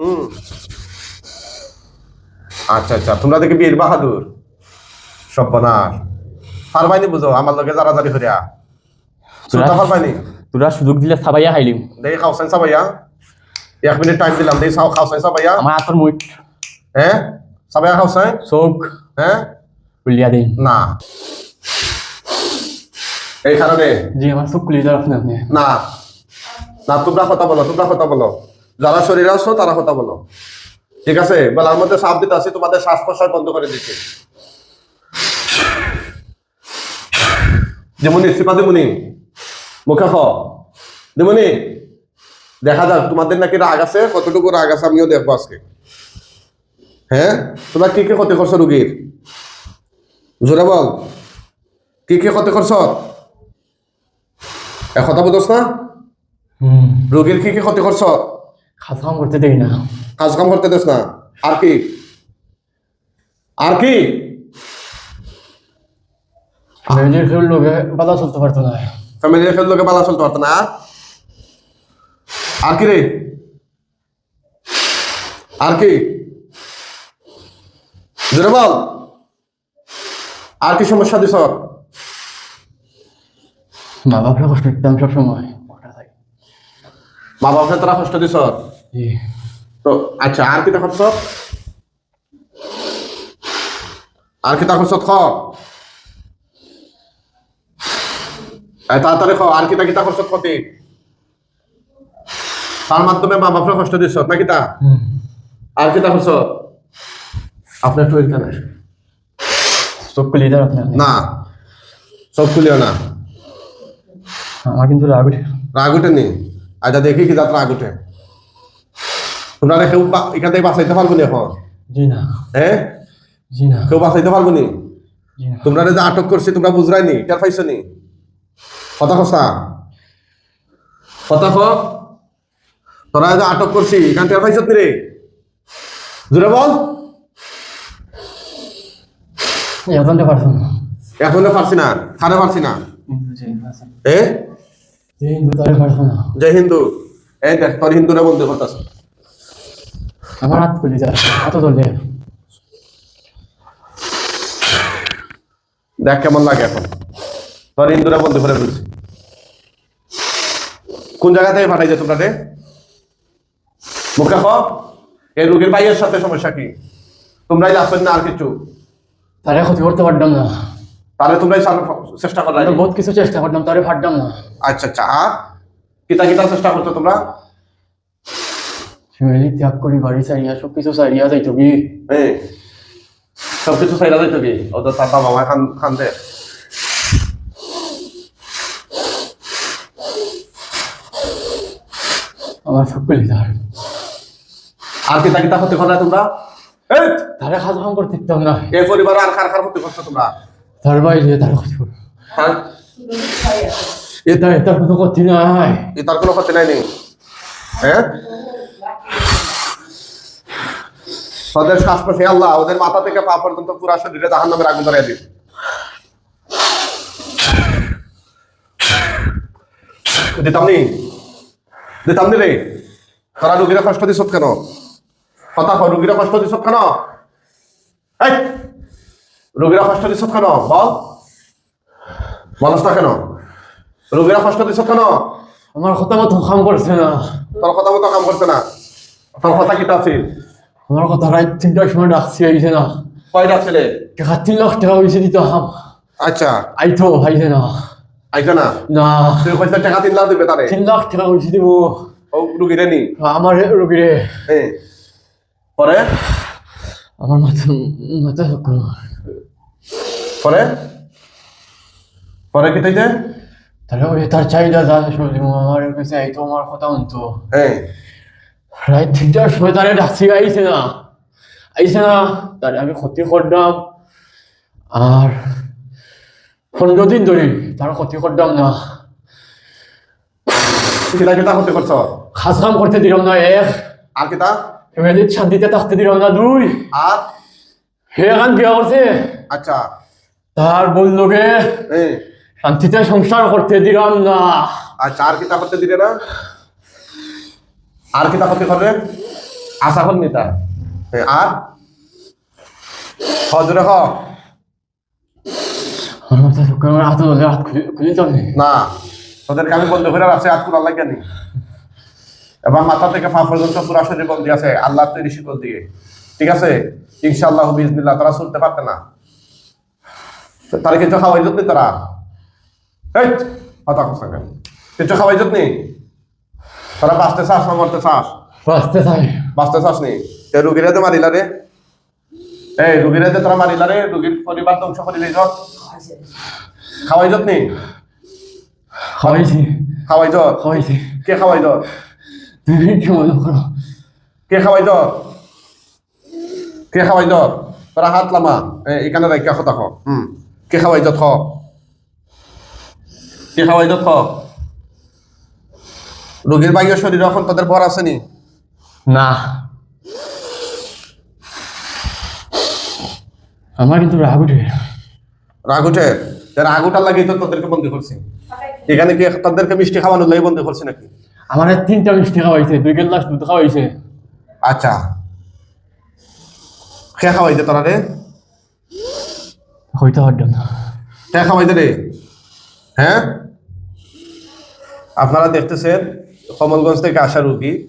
হুম। আচ্ছা আচ্ছা তোমরা দেখি বীর বাহাদুর সব্যনাশ। পারবাইনি বুঝো আমার লগে যারা জারি করিয়া সুতা পারবাইনি তোরা সুযোগ দিলে সাবাইয়া খাইলিম। দেখি খাওসাইন সাবাইয়া এক মিনিট টাইম দিলাম দেখি খাও খাওসাইন সাবাইয়া আমার আতর মুখ হ্যাঁ সাবাইয়া খাওসাইন চোখ। হ্যাঁ উলিয়া দিন না। এই কারণে জি আমার চোখ কুলিয়ে দেওয়ার আপনি আপনি। না। না তোমরা কথা বলো তোমরা কথা বলো। যারা শরীরে আছো তারা কথা বলো। ঠিক আছে? বেলার মধ্যে সাপ দিতে আসি তোমাদের শ্বাস প্রশ্বাস বন্ধ করে দিচ্ছি। যেমনি সিপা দেমনি। মুখে দেমনি দেখা যাক তোমাদের নাকি রাগ আছে? কতটুকু রাগ আছে আমিও দেখব আজকে। হ্যাঁ? তোমরা কি কি ক্ষতি করছ রুগীর? জোরে বল। কি কি ক্ষতি করছ? এ কথা বুঝোস না? হুম। রোগীর কি কি ক্ষতি করছ? খাস কাম করতে দেই না। কাজ কাম করতে দেস না। আর কি? আর কি? মেয়েদের খেল লোকে বাধা চলতে পারতো না। ফ্যামিলির খেল লোকে বালা চলতে পারতো না। আর? কি রে? আর কি? জোরে বল। আর কি সমস্যা দিছ? মা বাপরা কষ্ট দিতাম সব সময় ওটা তাই। মা বাপকে তোরা কষ্ট দিছ? তো আচ্ছা আর কি দেখছ আর কি দেখছ খ? এই তাড়াতাড়ি খ আর কিতা কিতা করছ ক্ষতি? তার মাধ্যমে মা বাপরে কষ্ট দিছ নাকি তা? হুম। আর কিতা করছ আপনার একটু এখানে আসুন। চোখ কুলিয়ে দেওয়ার আপনি। আপনি না সব খুলিও না। আমার কিন্তু রাগ রাগ উঠে নি আচ্ছা দেখি কি যাত্রা উঠে তোমরা কেউ এখান থেকে বাঁচাইতে পারব নি এখন জি না। হ্যাঁ জি না। কেউ বাঁচাইতে পারব নি। তোমরা যে আটক করছি তোমরা বুঝরাই নি? টের পাইছো নি? কথা কসা কথা তোরা যে আটক করছি এখান টের পাইছত নি রে জুড়ে বল। এজনটা পারছ না এখনও পারছি না খারে পারছি না। এ যে হিন্দু এই দেখ তোর হিন্দুরা বলতে করতেছ আমার হাত এত চলছে দেখ। কেমন লাগে এখন। তোর হিন্দুরা বলতে করে বলছি কোন জায়গা থেকে পাঠাইছে তোমরা রে? মুখে খ এই রোগীর ভাইয়ের সাথে সমস্যা কি? তোমরাই আসবেন না আর কিছু। তারে ক্ষতি করতে পারতাম না। তাহলে তোমরাই চেষ্টা করলাই বহুত কিছু চেষ্টা করতাম তারে পারতাম না। আচ্ছা আচ্ছা আর? কিতা কিতা চেষ্টা করছ তোমরা? ফ্যামিলি ত্যাগ করি বাড়ি সারিয়া সব কিছু সারিয়া যাইতো কি? এই সব কিছু চাইলা যাইতো কি? ওদের তার বাবা মা খান খান দে। আমার সব কুলিয়ে দেওয়ার আর কিতা কিতা ক্ষতি করলাই তোমরা? এই তারে খাস কাম করতে না। এই পরিবার আর কার কার ক্ষতি করছ তোমরা? তার বাইরে তার ক্ষতি করো হ্যাঁ এটা এটা কোনো ক্ষতি নাই এ তার কোনো ক্ষতি নাই নি হ্যাঁ ওদের শ্বাস আল্লাহ ওদের মাথা থেকে পা পর্যন্ত পুরা শরীরে জাহান নামের আগুন ধরে দিন দিতাম নি দিতাম নি রে তোরা রুগীরা কষ্ট দিছ কেন কথা রুগীরা কষ্ট দিছ কেন এই রুগীরা কষ্ট দিছ কেন? বল। বলস না কেন? রুগীরা কষ্ট দিছ কেন? আমার কথা মতো কাম করছে না। তোর কথা মতো কাম করছে না। তোর কথা কিতা আছিল আমার কথা রাত তিনটার সময় ডাকছি আইছে না। কয়টা ছেলে? টাকা তিন লাখ টাকা হয়েছে দিতাম আচ্ছা। আইতো আইছে না। আইছে না? না। তুই কইছে টাকা তিন লাখ দিবে তারে। তিন লাখ টাকা হয়েছে দিব। ও রুগীরে নি? আমার রোগীরে। পরে? আমার মাথা মাথা পরে? পরে কি তাইছে তাহলে ওই তার চাহিদা যা শুনলি আমার কাছে আইতো আমার কথা শুনতো। হ্যাঁ রাত তিনটার সময় তারে ডাকছি আইছে না। আইছে না তারে আমি ক্ষতি করলাম আর পনেরো দিন ধরে তার ক্ষতি করলাম না। কিতা কিতা করতে করছ? খাস কাম করতে দিলাম না এক আর কিতা ফ্যামিলির শান্তিতে থাকতে দিলাম না দুই। আর? হে এখন বিয়া করছে। আচ্ছা। তার বন্ধুকে শান্তিতে সংসার করতে দিলাম না। আচ্ছা আর কিতা করতে দিলে না? আর কিতা ক্ষতি করে আশা কর নিতা আর? হজরে হ। আমার মাথা শুকার আমার হাতে ধরে হাত খুলে খুলে যাবে না। তোদেরকে আমি বন্ধ করে রাখছি আর কুড়াল লাগে নি। এবং মাথা থেকে পা পর্যন্ত পুরা শরীর বন্দি আছে আল্লাহ তৈরি শিকল দিয়ে ঠিক আছে? ইনশাআল্লাহ বিজনিল্লাহ তারা শুনতে পারতে না। তারা কিছু খাওয়াই যত তারা। এই কথা কথা কিছু খাওয়াই যত তারা বাঁচতে চাস না মরতে চাস? বাঁচতে চাই। বাঁচতে চাস নি? তে রুগীরা তো মারিলা রে। এই রুগীরা যে তোরা মারিলা রে রুগীর পরিবার ধ্বংস করে দিয়েছ। খাওয়াই যত নেই খাওয়াইছি। খাওয়াই যত খাওয়াইছি। কে খাওয়াই যত কি খাওয়াই দ কে খাওয়াই দ তোরা হাত লামা। এখানে রাখা কথা হুম। কে খাওয়াই থ কে খাওয়াই থ রোগীর বাইরের শরীর এখন তাদের ভর আসেনি না আমার কিন্তু রাগ উঠে রাগ উঠে রাগ উঠার লাগে তো তোদেরকে বন্দি করছি এখানে কি তাদেরকে মিষ্টি খাওয়ানোর লাগে বন্দি করছি নাকি আমার তিনটা মিষ্টি খাওয়াইছে দুই গ্লাস দুধ খাওয়াইছে আচ্ছা কে খাওয়াই দে তোরা রে রে হ্যাঁ? আপনারা দেখতেছেন, কমলগঞ্জ থেকে আসা রুগী,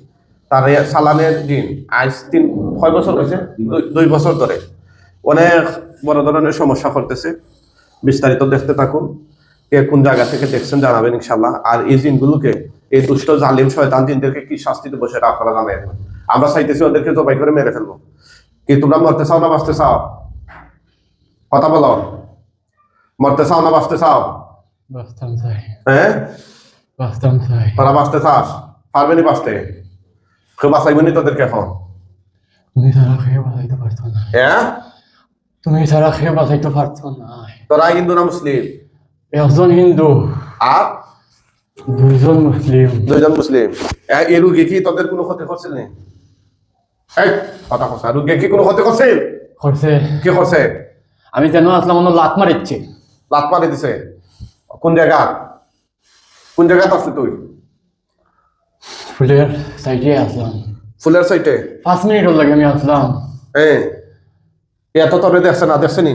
তার এ সালানের দিন। আজ তিন ছয় বছর হয়েছে? দুই- বছর ধরে। অনেক বড় ধরনের সমস্যা করতেছে। বিস্তারিত দেখতে থাকুন। কে কোন জায়গা থেকে দেখছেন জানাবেন ইনশাল্লাহ আর এই জিনগুলোকে, এই দুষ্ট, জালিম, শয়তান জিনদেরকে কি শাস্তি দেবো সেটা আপনারা জানাবেন আমরা চাইতেছি ওদেরকে জবাই করে মেরে ফেলব। কি তোমরা মরতে চাও না বাঁচতে চাও? কথা বলো। মরতে চাও না বাঁচতে চাও? বাঁচতাম চাই হ্যাঁ? বাঁচতাম চাই তোরা বাঁচতে চাস? পারবে নি বাঁচতে? কেউ বাঁচাইবে নি তোদেরকে এখন? তুমি ছাড়া খেয়ে বাঁচাইতে পারতো না। হ্যাঁ? তুমি ছাড়া খেয়ে বাঁচাইতে পারতো না। তোরা হিন্দু না মুসলিম? একজন হিন্দু। আর? দুইজন মুসলিম। দুইজন মুসলিম। এই রুগী কি তোদের কোনো ক্ষতি করছিল কথা কথা রুগী কি কোনো ক্ষতি করছিল করছে। কি করছে? আমি যেন আসলাম অন্য লাত মারিচ্ছে। লাত মারি দিছে কোন জায়গা কোন জায়গাতে আসলি তুই? ফুলের সাইডে আসলাম। ফুলের সাইটে পাঁচ মিনিট লাগে আমি আসলাম। এই এত তোরে দেখছে না দেখছে নি?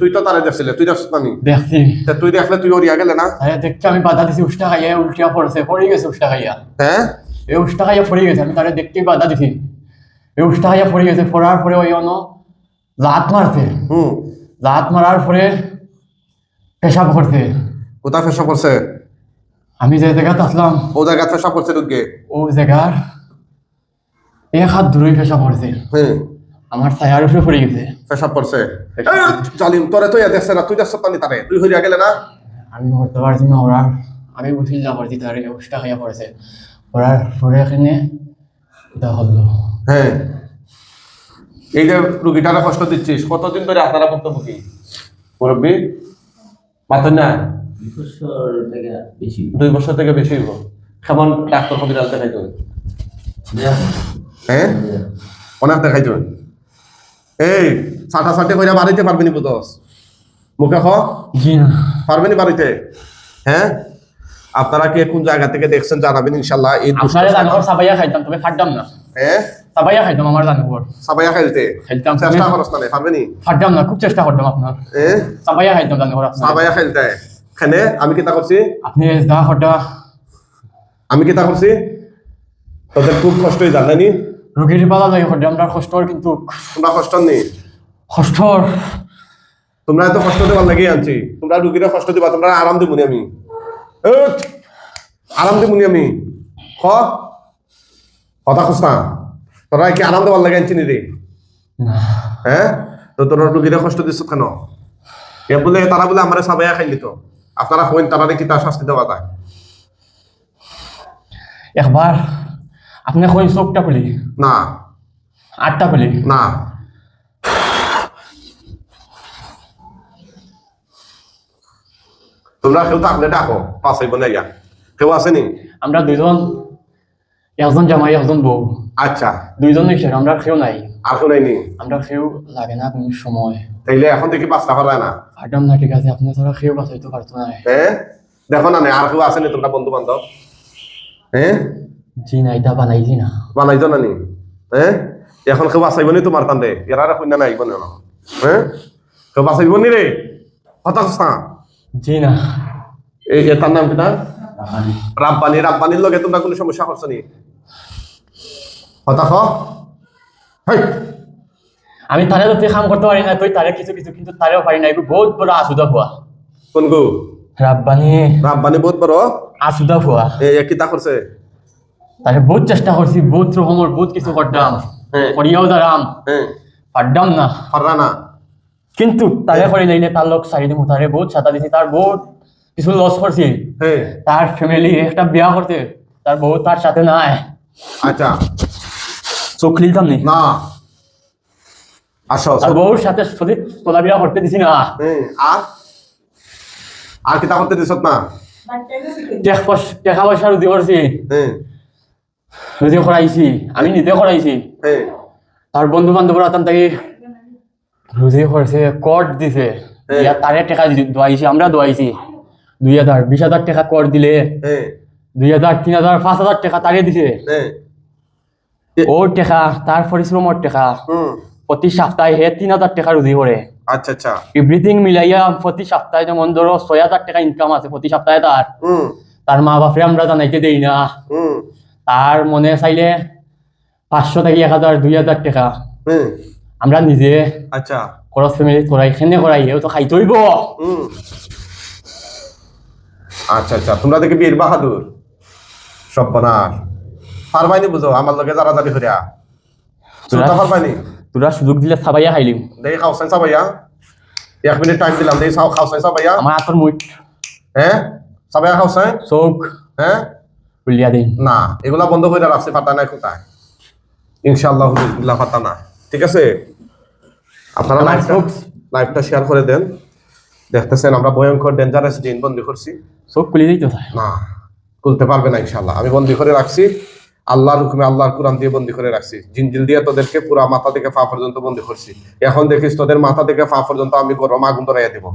তুই তো তারে দেখছিলে তুই দেখছিস না নি? দেখছি। তুই দেখলে তুই ওরিয়া গেলে না? আরে দেখতে আমি বাধা দিছি উষ্টা খাইয়া উল্টিয়া পড়ছে পড়ে গেছে উষ্টা খাইয়া। হ্যাঁ এই উষ্টা খাইয়া পড়ে গেছে আমি তারে দেখতেই বাধা দিছি। এই উষ্টা খাইয়া পড়ে গেছে পড়ার পরে ওই অন লাত মারছে। হুম। লাত মারার পরে পেশাব করছে। কোথায় ফেসা করছে? আমি যে জায়গাতে আসলাম ও জায়গা ফেসা করছে রুগী ও জায়গার এক হাত দূরেই পেশাব করছে। আমার ছায়ার উপরে পড়ে গেছে। পেশাব করছে। জালিম তোরে তুই দেখছে না তুই দেখছ পানি তারে। তুই হইয়া গেলে না? আমি করতে পারছি না ওরার। আমি বুঝি যা করছি তার উষ্টা খাইয়া পড়েছে। ওরার পরে এখানে এটা হলো। হ্যাঁ। এই যে রুগীটারে কষ্ট দিচ্ছিস কতদিন ধরে আপনারা ভুক্তভোগী মুরব্বী? মাথা না বছর থেকে বেশি। দুই বছর থেকে বেশি হইব। কেমন ডাক্তার কবিরাজ দেখাই দেবেন হ্যাঁ? অনেক দেখাই দেবেন এই সাটা সাটে কইরা বাড়িতে পারবি নি বুঝস? মুখে খ জি না। পারবেন বাড়িতে? হ্যাঁ? আপনারা কে কোন জায়গা থেকে দেখছেন জানাবেন ইনশাল্লাহ এই দুষ্ট আপনারা খাইতাম তবে ফাটতাম না। হ্যাঁ? সাবাইয়া খাইতাম আমার জানবর সাবাইয়া খাইতে খাইতাম চেষ্টা করস না? পারবেনি ফাটতাম না খুব চেষ্টা করতাম আপনার হ্যাঁ সাবাইয়া খাইতাম জানবর আপনার সাবাইয়া খাইতে খানে আমি কিতা করছি আপনি যা হটা আমি কিতা করছি তোদের খুব কষ্টই জানেনি রোগীর পালা লাগে হটে আমরা কষ্টর কিন্তু তোমরা কষ্ট নেই কষ্টর তোমরা এত কষ্ট দেওয়ার লাগিয়ে আনছি। তোমরা রুগীরা কষ্ট দিবা তোমরা আরাম দিবনি আমি! আরাম দিবনি আমি। খ! কথা না তোরা কি আরাম দেওয়ার লাগে আনছি নি। রে হ্যাঁ তো তোরা রুগীরা কষ্ট দিচ্ছ কেন? এ বলে তারা বলে আমার সাবাইয়া খাই নিত আপনারা কইন তারা কি তার শাস্তি দেওয়া যায় একবার আপনি কই চোখটা খুলি না। আটটা খুলি না। তোমরা কেউ থাকলে ডাকো না ইয়া কেউ আসেনি আমরা দুজন একজন জামাই একজন বউ। আচ্ছা। দুইজন নিশ্চয় আমরা কেউ নাই। আর কেউ নাইনি আমরা কেউ লাগে না কোনো সময়। তাইলে এখন দেখি পাঁচটা পারা না? ফাটতাম না ঠিক আছে আপনি তোরা কেউ বাঁচাইতে পারতো না। হ্যাঁ দেখো না আর কেউ আসেনি তোমরা বন্ধু বান্ধব হ্যাঁ জি না এটা বানাইছি না। বানাইছো না নি? হ্যাঁ এখন কেউ বাঁচাইব নি তোমার তান্ডে এরা কন্যা নাই বনে না হ্যাঁ কেউ বাঁচাইব নি রে হতাশ না। জি না। এই তার নাম রাহানি রাব্বানি রাব্বানির লগে তোমরা কোনো সমস্যা করছ নি? হতাশ? আমি তারে তো তুই কাম করতে পারি না তুই তারে কিছু কিছু কিন্তু তারেও পারি না বহুত বড় আসুদা ভুয়া কোন গো রাব্বানি রাব্বানি বহুত বড়। আসুদা ভুয়া এ কিতা করছে তারে বহুত চেষ্টা করছি বহুত রকমের বহুত কিছু করতাম। করিয়াও দাঁড়াম পারতাম না। পাররা না। কিন্তু তারে করে লইলে তার লোক সারি দিব তারে বহুত ছাতা দিছি তার বহুত কিছু লস করছি হ্যাঁ তার ফ্যামিলি একটা বিয়া করতে তার বহুত তার সাথে নাই। আচ্ছা। চোখ লিলতাম নি? না। আসো বউর সাথে করতে দিছি না। আর? আর কিতা করতে দিছত না? টেক পয়সা রুজি করছি রুজি করাইছি আমি নিজে করাইছি তার বন্ধু বান্ধবরা তান তাকে রুজি করছে কট দিছে। তারে টাকা দোয়াইছি আমরা দোয়াইছি দুই হাজার বিশ হাজার টাকা কর দিলে। দুই হাজার তিন হাজার পাঁচ হাজার টাকা তারে দিছে। ওর টাকা তার পরিশ্রমের টাকা। প্রতি সপ্তাহে হে তিন হাজার টাকা রুজি করে আচ্ছা আচ্ছা। এভরিথিং মিলাইয়া প্রতি সপ্তাহে যেমন ধরো ছয় হাজার টাকা ইনকাম আছে প্রতি সপ্তাহে তার তার মা বাপরে আমরা জানাইতে দেই না। তার মনে চাইলে পাঁচশো থেকে এক হাজার দুই হাজার টাকা। আমরা নিজে আচ্ছা। খরচ ফ্যামিলি করাই খেনে করাই এও তো খাইতে হইব আচ্ছা আচ্ছা। তোমরা দেখি বীর বাহাদুর। সব্যনাশ পারবাইনি বুঝো আমার লগে যারা যাবি করিয়া শ্রোতা পারবাইনি তোরা সুযোগ দিলে সাবাইয়া খাইলিম। দেখি খাও সাইন্সা ভাইয়া এক মিনিট টাইম দিলাম দেখি খাও খাও সাইন্সা ভাইয়া আমার আতর মুঠ হ্যাঁ সাবাইয়া খাও সাই চোখ হ্যাঁ উলিয়া দিন না এগুলা বন্ধ করে রাখছে পাতা নাই কোথায় ইনশাআল্লাহ হুজুবিল্লাহ পাতা না। ঠিক আছে? আপনারা লাইভটা লাইভটা শেয়ার করে দেন। দেখতেছেন আমরা ভয়ঙ্কর ডেঞ্জারাস দিন বন্দি করছি। চোখ খুলে দিতে না খুলতে পারবে না ইনশাআল্লাহ। আমি বন্দি করে রাখছি। আল্লাহর হুকুমে আল্লাহর কোরআন দিয়ে বন্দি করে রাখছি। জিনজিল দিয়ে তোদেরকে পুরা মাথা থেকে পা পর্যন্ত বন্দি করছি। এখন দেখিস তোদের মাথা থেকে পা পর্যন্ত আমি গরম আগুন ধরাইয়া দিব।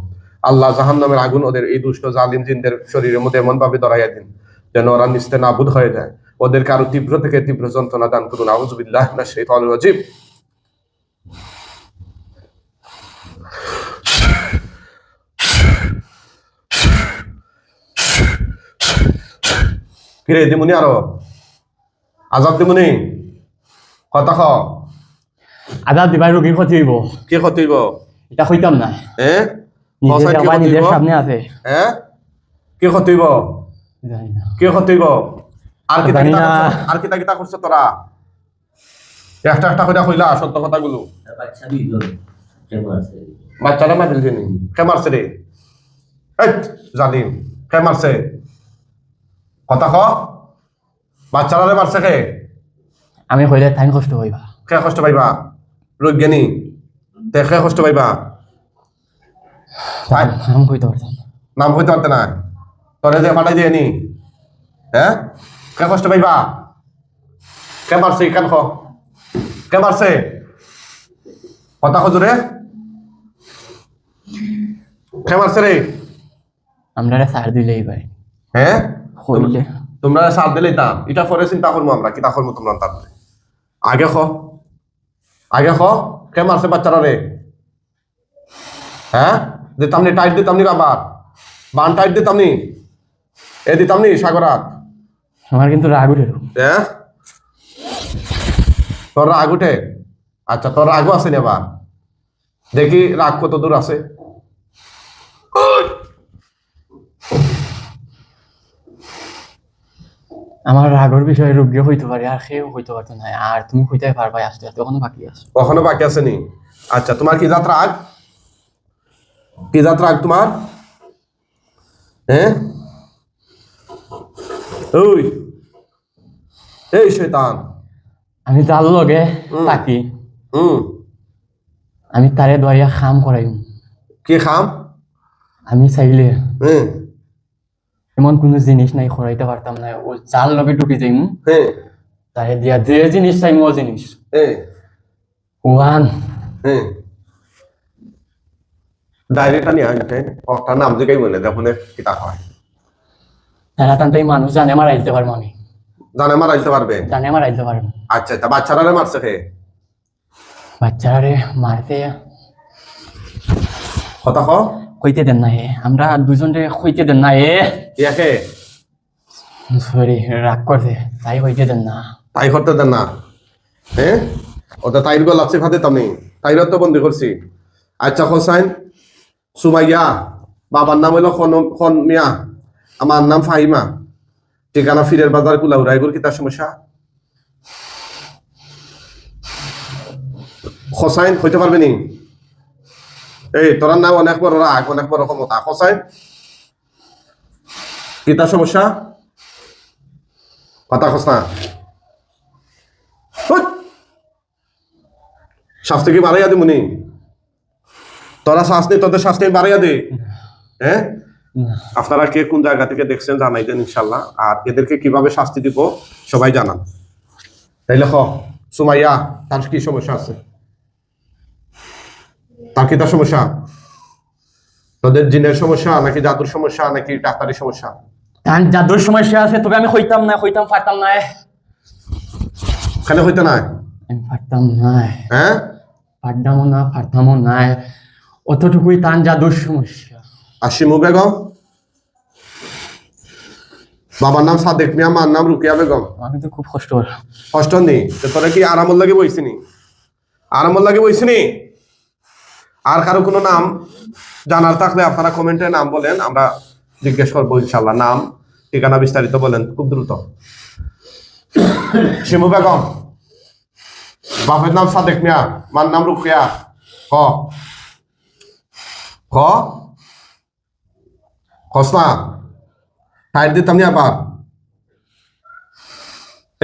আল্লাহ জাহান নামের আগুন ওদের এই দুষ্ট জালিম জিনদের শরীরের মধ্যে এমন ভাবে ধরাইয়া দিন, যেন ওরা নিস্তে নাবুদ হয়ে যায়। ওদেরকে আরও তীব্র থেকে তীব্র যন্ত্রণা দান করুন। আউজুবিল্লাহ না সেই রাজিব কিরে দিমুনি আরও আজাদ দিমুনি কথা খ আজাদ দিবার রোগীর ক্ষতি হইব? কে ক্ষতিব এটা হইতাম না হ্যাঁ কে নিজের সামনে আছে। হ্যাঁ কে কে আর? আর কিতা করছ তোরা একটা একটা কইরা কইলা সত্য কথাগুলো বাচ্চারা মারিল কে মারছে রে এই জালিম কে মারছে কথা ক। বাচ্চারা রে মারছে কে? আমি কইলে টাইম কষ্ট হইবা কে কষ্ট পাইবা? রোজ্ঞানী তে কে কষ্ট পাইবা? নাম কইতে পারতাম নাম হইতে পারতে না তোরে যে পাঠাই দিয়ে নি। হ্যাঁ কে কষ্ট পাইবা? কে মারছে কেন খ? কে মারছে? কথা খজুরে কে মারছে রে? আমরা সার দিলেই পাই হ্যাঁ হইলে তোমরা সাথ দিলেই তা। এটা পরে চিন্তা করব আমরা কিতা করব তোমরা তার আগে খ। আগে খ কে মারছে বাচ্চারা রে? হ্যাঁ? দিতাম নি টাইট দিতাম নি আবার বান টাইট দিতাম নি এ দিতাম নি সাগরাত। আমার কিন্তু রাগ উঠে। হ্যাঁ তোর রাগ উঠে? আচ্ছা তোর রাগও আছে নি এবার দেখি রাগ কত দূর আছে। আমার রাগর বিষয়ে রোগ্য হইতে পারে আর সেও হইতে পারতো না আর তুমি হইতে পারবা আস্তে আস্তে ওখানে বাকি আছে। কখনো বাকি আছে নি? আচ্ছা তোমার কি জাত রাগ কি জাত রাগ তোমার হ্যাঁ ওই এই শৈতান। আমি তার লগে হুম। থাকি হুম আমি তারে দরিয়া খাম করাইম কি খাম? আমি চাইলে হ্যাঁ এমন কোনো জিনিস নাই করাইতে পারতাম না ও যার লগে ঢুকি যাইম হ্যাঁ তারে দিয়া যে জিনিস চাইম ও জিনিস। হ্যাঁ ওয়ান। হ্যাঁ ডায়েরিটা নিয়ে আনতে একটা নাম জিগাই বলে দেখুন কিতা হয়। তারা তান্তাই মানুষ জানে মারা দিতে পারব আমি। জানে মারাইতে পারবে? জানে আমার আইতে পারব। আচ্ছা তা বাচ্চারা রে মারছে খে বাচ্চারে মারতে। কথা ক কইতে দেন না এ আমরা দুজনরে কইতে দেন না এ ইয়াকে? সরি রাগ করছে। তাই কইতে দেন না। তাই করতে দেন না? হ্যাঁ ওটা তাইর গো লাচ্ছি ফাতে তামি তাইরও তো বন্দি করছি। আচ্ছা হোসাইন সুমাইয়া বাবার নাম হইল খন মিয়া। আমার নাম ফাহিমা। ঠিকানা ফিরের বাজার কুলাউরা এগুলো কি তার সমস্যা? হোসাইন হইতে পারবে নি? এই তোর নাম অনেক বড় রাগ অনেক বড় ক্ষমতা। হোসাইন কি তার সমস্যা? কথা খস না! শাস্তি কি বাড়াইয়া দি মুনি তোরা শাস্তি তোদের শাস্তি বাড়াইয়া দে হ্যাঁ? আপনারা কে কোন জায়গা থেকে দেখছেন জানাই দেন ইনশাল্লাহ। আর এদেরকে কীভাবে শাস্তি দিব সবাই জানান। তাইলে খ সুমাইয়া তার কি সমস্যা আছে? তার কি তার সমস্যা। তোদের জিনের সমস্যা নাকি জাদুর সমস্যা নাকি ডাক্তারের সমস্যা? জাদুর সমস্যা আছে তবে আমি কইতাম না কইতাম পারতাম না। কেন হইতে নাই পারতাম না। হ্যাঁ? পারতামও না পারতামও না। অতটুকুই তান জাদুর সমস্যা। আর শিমু বেগম? বাবার নাম সাদেক মিয়া মার নাম রুকিয়া বেগম। আমি তো খুব কষ্ট। কষ্ট নি তো তোরা কি আরামল লাগে বইছিনি? আরামল লাগে বইছিনি? আর কারও কোনো নাম জানার থাকলে আপনারা কমেন্টে নাম বলেন আমরা জিজ্ঞেস করব ইনশাল্লাহ নাম ঠিকানা বিস্তারিত বলেন খুব দ্রুত। শিমু বেগম বাপের নাম সাদেক মিয়া মার নাম রুকিয়া ক? ক টাইট দিতাম নি আবার?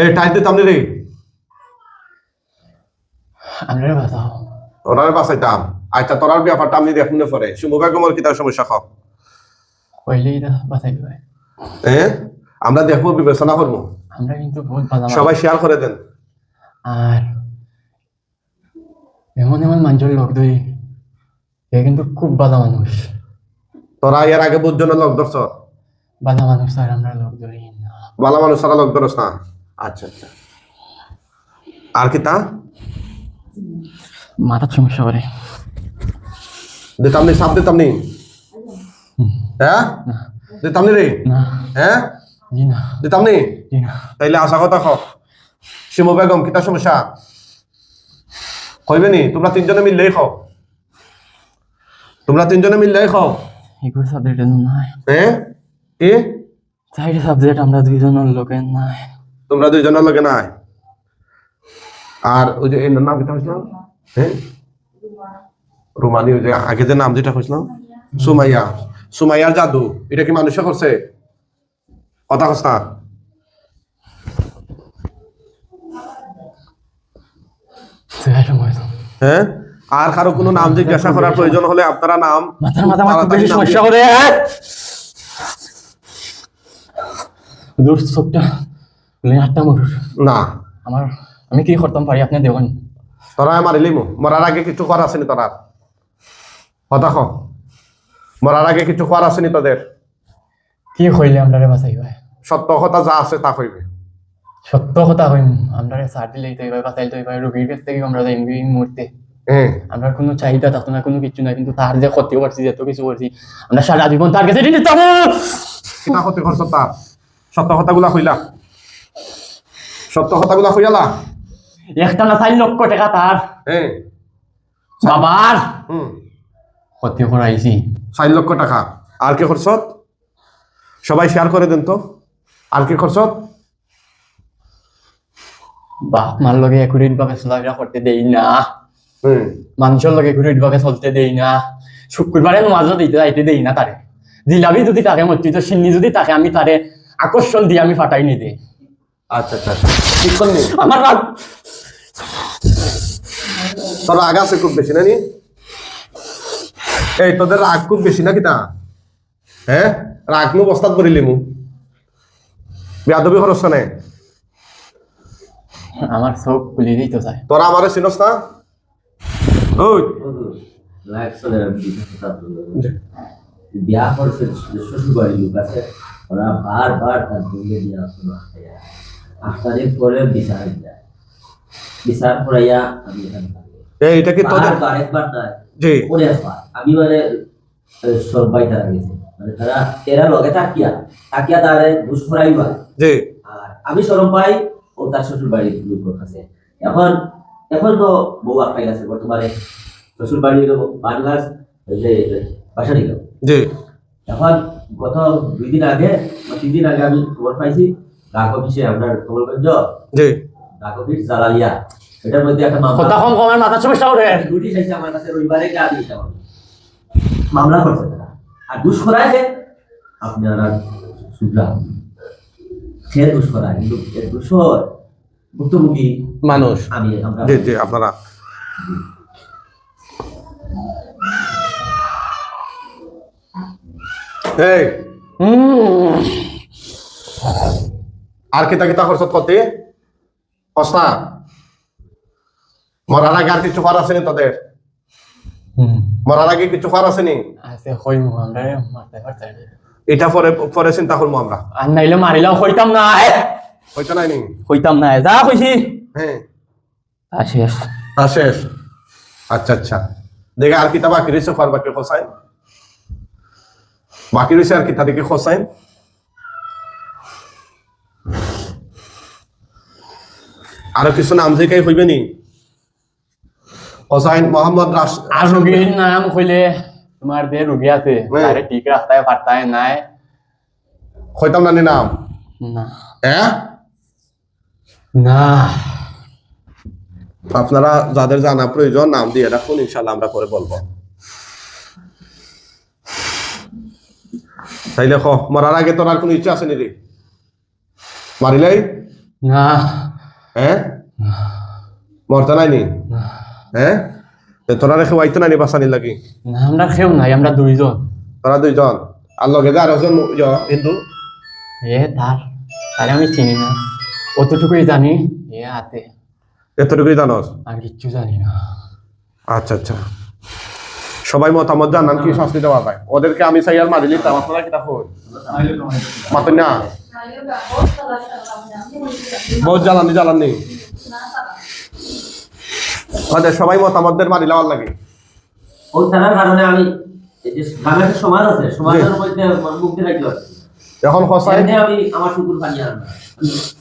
এই টাইট দিতাম নি রে। আমরা আচ্ছা তোরার ব্যাপারটা আপনি দেখুন পরে। বেগমের কি তার সমস্যা খাও কইলেই না বাতাই ভাই হ্যাঁ আমরা দেখব বিবেচনা করব। আমরা কিন্তু বহুত সবাই শেয়ার করে দেন। আর এমন এমন মানুষের লোক এ কিন্তু খুব ভালো মানুষ। তোরা এর আগে বুঝছ লোক ধরছ? ভালো মানুষ আমরা লোক ধরি না। ভালো মানুষ সারা লোক ধরস না? আচ্ছা আচ্ছা। আর কি তা? মাথার সমস্যা করে। দিতাম নি সাপ দিতাম নি হ্যাঁ না দিতাম নি রে হ্যাঁ জি না দিতাম নি জি না তাইলে আশা কথা খাও শিমু বেগম কি তার সমস্যা কইবে নি তোমরা তিনজনে মিললেই খাও তোমরা তিনজনে মিললেই খাও এগুলো সাবজেক্ট নাই হ্যাঁ কি চাইটা সাবজেক্ট আমরা দুইজনের লোকের নাই তোমরা দুইজনের লগে নাই আর ওই যে এর নাম হয়েছিল হ্যাঁ রুমানি ওই যে আগে যে নাম যেটা হয়েছিল সুমাইয়া। সুমাইয়ার জাদু। এটা কি মানুষে করছে? কথা কস না। হ্যাঁ? আর কারও কোনো নাম জিজ্ঞাসা করার প্রয়োজন হলে আপনারা নাম মাথার মাথা আমার বেশি সমস্যা করে দূর চোখটা। আটটা মটর না। আমার আমি কি করতাম পারি? আপনি দেখুন তোরা মারিলি মো মরার আগে কিছু কর আসেনি তোরা ক মরার আগে কিছু কর আসেনি তোদের? কি কইলে আমরা বাঁচাই ভাই সত্য কথা যা আছে তা কইবে। সত্য কথা কইম আমরা সার দিলে তো এবার বাঁচাইতে এবার রোগীর কাছ থেকে আমরা যাই এই মুহূর্তে আমরা কোনো চাহিদা থাকতো না কোনো কিছু না কিন্তু তার যে ক্ষতি করছি যত কিছু করছি আমরা সারা জীবন তার কাছে ঋণী যাব কিনা ক্ষতি করছ তা সত্য কথাগুলা কইলা। সত্য কথাগুলা কইয়ালা। একটা না চার লক্ষ টাকা তার বাবার হুম ক্ষতি করাইছি চার লক্ষ টাকা। আর কে খরচত? সবাই শেয়ার করে দেন তো। আর কে খরচত? বাপ মার লগে একুরেট ভাবে চলাফেরা করতে দেই না। মানুষের লগে একুরেট ভাবে চলতে দেই না। শুক্রবারে মাঝে দিতে যাইতে দেই না তারে জিলাপি যদি তাকে মতি তো সিন্নি যদি তাকে আমি তারে আকর্ষণ দিয়ে আমি ফাটাই নি আচ্ছা আচ্ছা আচ্ছা। ঠিক করলি আমার রাগ তোর রাগ আছে খুব বেশি নানি এই তোদের রাগ খুব বেশি নাকি তা? হ্যাঁ রাগ নু বস্তাত করিলি মু। বেয়াদবি খরচ নাই আমার চোখ খুলে দিতে চায় তোরা আমারে চিনস না? ওই লাইফ চলে বিয়া করছে শ্বশুর বাড়ির লোক আছে ওরা বারবার তার বলে দিয়ে আসলো আটটা দিন পরে বিচার যায়। বিচার পড়াইয়া আমি এখানে এটা কি তোদের জি। আমি মানে সবাই তারা গেছে। মানে তারা এরা লগে থাকিয়া থাকিয়া তারে ঘুষ করাইবা জি। আর আমি সরম পাই ও তার শ্বশুর বাড়ির লোকের কাছে। এখন এখন তো বউ আটকাই গেছে বর্তমানে। শ্বশুর বাড়ির বাংলার যে বাসারি গেল জি। এখন গত দুই দিন আগে তিন দিন আগে আমি খবর পাইছি ডাক অফিসে আপনার কমলগঞ্জ জি। ডাক অফিস জালালিয়া। এটার মধ্যে একটা মামলা কথা কম কমের মাথা সমস্যা করে নোটিশ এসেছে আমার কাছে রবিবারে গা দিয়েছে আমার মামলা করছে তারা। আর দুষ আপনারা শুনলাম। সে দুষ করা কিন্তু দুষর ভুক্তভোগী। মানুষ। আমি আমরা জি জি আপনারা। এই। আর কিতা কিতা খরচ করতে? সস্তা মরার আগে আর কিছু খাওয়ার আসেনি তোদের? মরার আগে কিছু আসেনি আছে পারতে এটা পরে পরে চিন্তা করব আমরা। আর নাইলে মারিলাম হইতাম না হইতো নাই নি? হইতাম না যা কইছি। হ্যাঁ। শেষ। তা শেষ। আচ্ছা আচ্ছা। দেখে আর কিতা বাকি রয়েছে খর বাকি খসাই বাকি রয়েছে আর কিতা দেখে খসাই আরও কিছু নাম যে কাই হইবে নি? হোসাইন মোহাম্মদ আর রোগীর নাম কইলে তোমার যে রোগী আছে। তারে ঠিক রাস্তায় পারতায় নাই। হইতাম না নি নাম? না। হ্যাঁ না। আপনারা যাদের জানা প্রয়োজন নাম দিয়ে রাখুন ইনশাল্লাহ আমরা করে বলব। তাইলে খ মরার আগে তোর আর কোনো ইচ্ছা আছে রে মারিলাই? না। হ্যাঁ মরতে নাই না? হ্যাঁ? তোরা রেখে আইতে নি বাসানি লাগি? আমরা কেউ নাই আমরা দুইজন। তোরা দুইজন? আর লগে যে আর একজন ইয়, হিন্দু? এ তার। তারে আমি চিনি না। অতটুকুই জানি এ হাতে। এতটুকুই জানোস? আর কিচ্ছু জানি না। আচ্ছা আচ্ছা। সবাই মতামত জানান কি শাস্তি দেওয়া যায়। ওদেরকে আমি চাই আর মারিলি তা আপনারা কি দেখো মাতেন না বহুত জ্বালানি জ্বালানি। ওদের সবাই মতামতদের মারি লওয়ার লাগে। ওই কারণে আমি যে বাংলাদেশের সমাজ আছে সমাজের মধ্যে মুক্তি রাখতে এখন খসাই আমি আমার শুকুর পানি আনব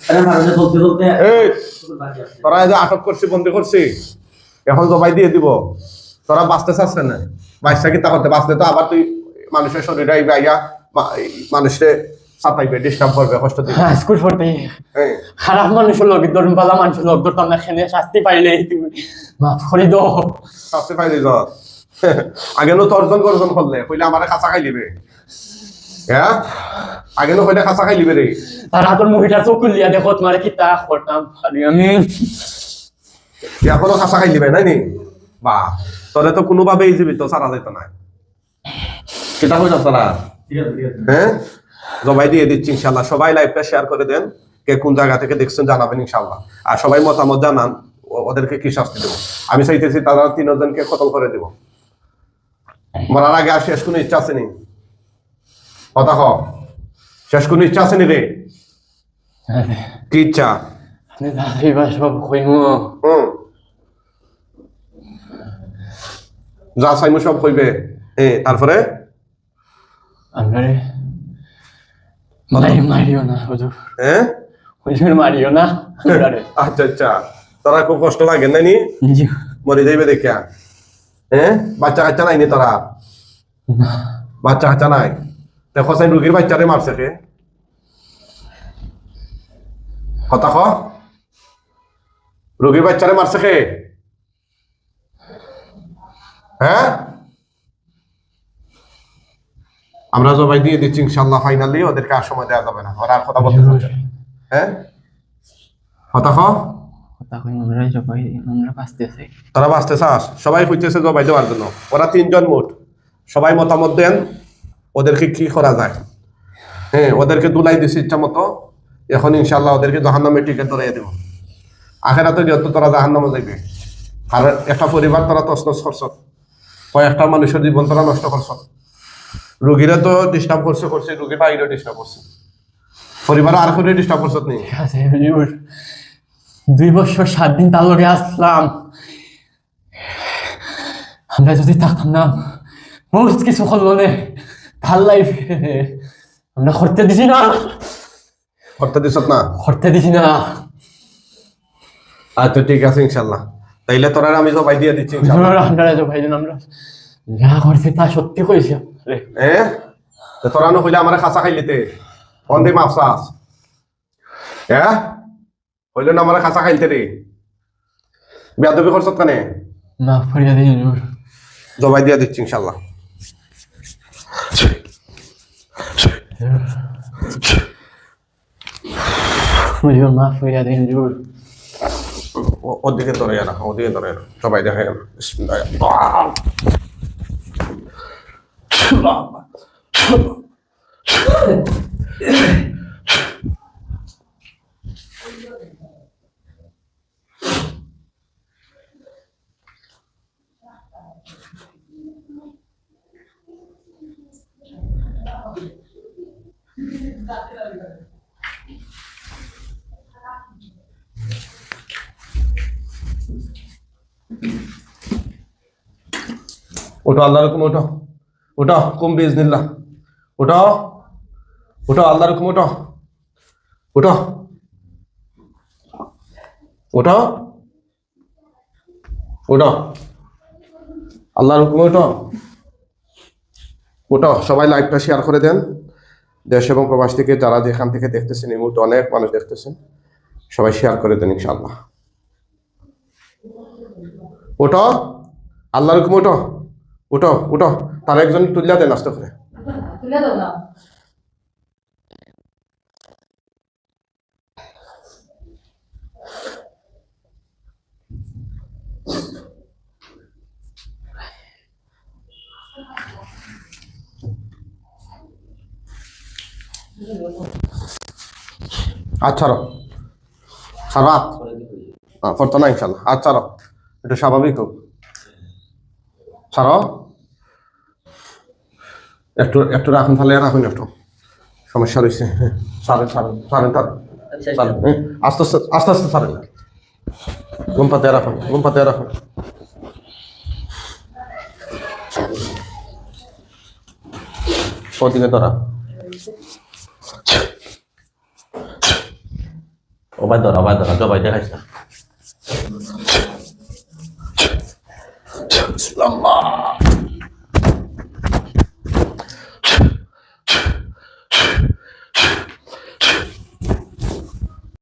তার কারণে বলতে বলতে এই শুকুর পানি আসছে তোরা এই যে আটক করছি বন্দি করছি এখন জবাই দিয়ে দিব। তোরা বাঁচতে চাচ্ছে না কি তা করতে? বাঁচতে তো আবার তুই মানুষের শরীরে আইবে আইয়া মা- মানুষে চাপাইবে ডিস্টার্ব করবে কষ্ট দিবে। হ্যাঁ স্কুল পড়তে এই, খারাপ মানুষের লোক ধরুন পালা মানুষের লোক ধরতাম না খেলে শাস্তি পাইলে মাফ করে শাস্তি পাইলি আগে নো তো অর্জন করজন করলে কইলে আমারে খাঁচা খাই লিবে হ্যাঁ? আগে নো কইলে খাঁচা খাই লিবে রে। তারা তোর মুভিটা চোখ খুলিয়া দেখো তোমার কি তা করতাম আমি। এখনও খাঁচা খাই লিবে নাই নি বা তোরে তো কোনোভাবেই জীবিত সারা যাইতো না। সেটা হয়ে যাচ্ছে না। হ্যাঁ? জবাই দিয়ে দিচ্ছি ইনশাল্লাহ। সবাই লাইভটা শেয়ার করে দেন কে কোন জায়গা থেকে দেখছেন জানাবেন ইনশাল্লাহ। আর সবাই মতামত জানান ওদেরকে কি শাস্তি দেবো? আমি চাইতেছি তারা তিনজনকে খতম করে দেব। মরার আগে আর শেষ কোনো ইচ্ছা আসেনি কথা ক শেষ কোনো ইচ্ছা আসেনি রে? কি ইচ্ছা? যা চাইমু সব কইবে এ তারপরে? মারিও না হুজুর। হ্যাঁ হুজুর মারিও না। আচ্ছা আচ্ছা। তোরা খুব কষ্ট লাগে নাই নি জি। মরে যাইবে দেখিয়া হ্যাঁ বাচ্চা কাচ্চা নাই নি তোরা? না। বাচ্চা কাচ্চা নাই? দেখো সাই রুগীর বাচ্চারে মারছে কে? কথা ক রুগীর বাচ্চারে মারছে কে? হ্যাঁ? আমরা জবাই দিয়ে দিচ্ছি ইনশাল্লাহ ফাইনালি ওদেরকে আর সময় দেওয়া যাবে না। ওরা আর কথা বলতে চাচ্ছে হ্যাঁ? কথা তারা বাঁচতে চাস? সবাই খুঁজতেছে জবাই দেওয়ার জন্য। ওরা তিনজন মোট। সবাই মতামত দেন ওদেরকে কি করা যায়। হ্যাঁ ওদেরকে দুলাই দিছি ইচ্ছা মতো। এখন ইনশাল্লাহ ওদেরকে জাহান্নামে টিকিট ধরে দেব। আখেরাতে যেহেতু তোরা জাহান্নামে যাইবে আর একটা পরিবার তোরা তসনস করছ কয়েকটা মানুষের জীবন তোরা নষ্ট করছ রুগীরা তো ডিস্টার্ব করছে করছে রুগী বাইরে ডিস্টার্ব করছে। পরিবার আর কোনো ডিস্টার্ব করছত নি। ঠিক আছে হুজুর দুই বছর সাত দিন তার লগে আসলাম। আমরা যদি থাকতাম না বহুত কিছু করল নে ভালো লাইফ আমরা করতে দিছি না। করতে দিছত না? করতে দিছি না। আচ্ছা ঠিক আছে ইনশাল্লাহ। তাইলে তোরা আমি জবাই দিয়ে দিচ্ছি ইনশাল্লাহ। আপনারা তো ভাইজান আমরা। যা করছি তা সত্যি কইছি। রে এ তোরা নো হইলে আমার খাসা খাইলিতে অন্ধে মাফসাস। হ্যাঁ হইলে না আমার খাসা খাইলতে রে বেয়াদবি করছত কানে? মাফ করিয়া দিন জবাই দিয়ে দিচ্ছি ইনশাল্লাহ। হুজুর মাফ করিয়া দিন হুজুর। ও- ওদিকে ধরে না ওদিকে ধরে সবাই দেখে না ওটো আল্লাহ রকম ওটো ওটো কুম বিজনিল্লাহ। ওটো ওটো আল্লাহ রকম ওটো ওটো ওটো ওটো আল্লাহর হুকুমে ওটো ওটো সবাই লাইভটা শেয়ার করে দেন। দেশ এবং প্রবাস থেকে যারা যেখান থেকে দেখতেছেন, এই মুহূর্তে অনেক মানুষ দেখতেছেন, সবাই শেয়ার করে দেন ইনশাআল্লাহ। ওটো আল্লাহর হুকুম ওটো ওটো ওটো তার একজন তুলিয়া দেন আস্তে করে। আচ্ছা রো সারাত না ইনশাল্লাহ আচ্ছা রো এটা স্বাভাবিক হোক। ছাড়ো একটু একটু রাখুন তাহলে রাখুন একটু। সমস্যা রয়েছে। সারেন সারেন সারেন তার আচ্ছা সারেন হ্যাঁ, আস্তে আস্তে আস্তে আস্তে সারেন। ঘুম পাতে রাখুন ঘুম পাতে রাখুন। ওদিকে ধরা। ওবাই ধরা ওবাই ধরা জবাই দেখাইছ। ইসলাম